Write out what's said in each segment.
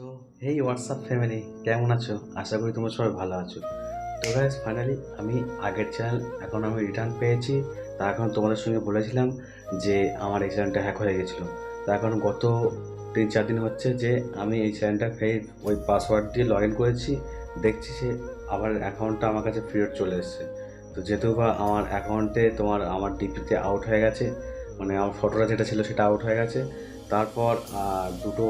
So hey WhatsApp family কেমন আছো? আশা করি তোমরা সবাই ভালো আছো। তো গাইজ ফাইনালি আমি আগের চ্যানেল এখন আমি রিটার্ন পেয়েছি। তা এখন তোমাদের সঙ্গে বলেছিলাম যে আমার এই চ্যানেলটা হ্যাক হয়ে গেছিল। তা এখন গত তিন চার দিন হচ্ছে যে আমি এই চ্যানেলটা ফের ওই পাসওয়ার্ড দিয়ে লগ ইন করেছি। দেখছি সে আবার অ্যাকাউন্টটা আমার কাছে ফেরত চলে এসেছে। তো যেহেতু বা আমার অ্যাকাউন্টে তোমার, আমার ডিপিতে আউট হয়ে গেছে মানে আমার ফটোটা যেটা ছিল সেটা আউট হয়ে গেছে। তারপর দুটো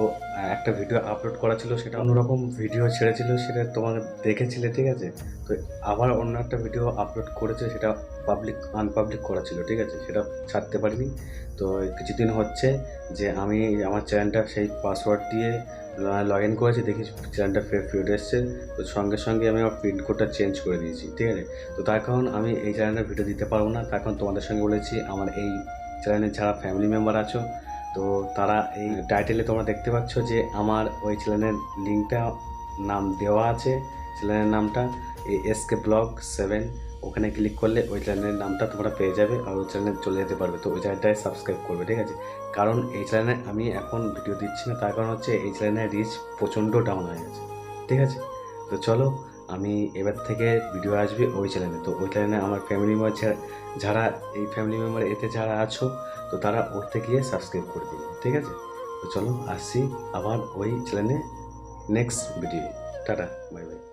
একটা ভিডিও আপলোড করা ছিল, সেটা অন্যরকম ভিডিও ছেড়েছিল, সেটা তোমার দেখেছিলে, ঠিক আছে? তো আবার অন্য একটা ভিডিও আপলোড করেছে, সেটা পাবলিক আনপাবলিক করা ছিল, ঠিক আছে? সেটা ছাড়তে পারিনি। তো কিছুদিন হচ্ছে যে আমি আমার চ্যানেলটা সেই পাসওয়ার্ড দিয়ে লগ ইন করেছি, দেখি চ্যানেলটা ফের ফিরে এসছে। তো সঙ্গে সঙ্গে আমি আমার পিন কোডটা চেঞ্জ করে দিয়েছি, ঠিক আছে? তো তার কারণ আমি এই চ্যানেলটা ভিডিও দিতে পারব না। তার কারণ তোমাদের সঙ্গে বলেছি, আমার এই চ্যানেলে যারা ফ্যামিলি মেম্বার আছো, তো তারা এই টাইটেলে তোমরা দেখতে পাচ্ছ যে আমার ওই চ্যানেলের লিঙ্কটা নাম দেওয়া আছে। চ্যানেলের নামটা এসকে ব্লগ সেভেন ওখানে ক্লিক করলে ওই চ্যানেলের নামটা তোমরা পেয়ে যাবে আর ওই চ্যানেলে চলে যেতে পারবে। তো ওই চ্যানেলটায় সাবস্ক্রাইব করবে, ঠিক আছে? কারণ এই চ্যানেলে আমি এখন ভিডিও দিচ্ছি না, তার কারণ হচ্ছে এই চ্যানেলের রিচ প্রচণ্ড ডাউন হয়ে গেছে, ঠিক আছে? তো চলো আমি এবার থেকে ভিডিও আসবে ওই চ্যানেলে তো ওই চ্যানেলে আমার ফ্যামিলি মেম্বার যারা, এই ফ্যামিলি মেম্বার এতে যারা আছো, তো তারা ওতে গিয়ে সাবস্ক্রাইব করে দিবে, ঠিক আছে? তো চলো, আসছি আবার ওই চ্যানেলে next video tata bye bye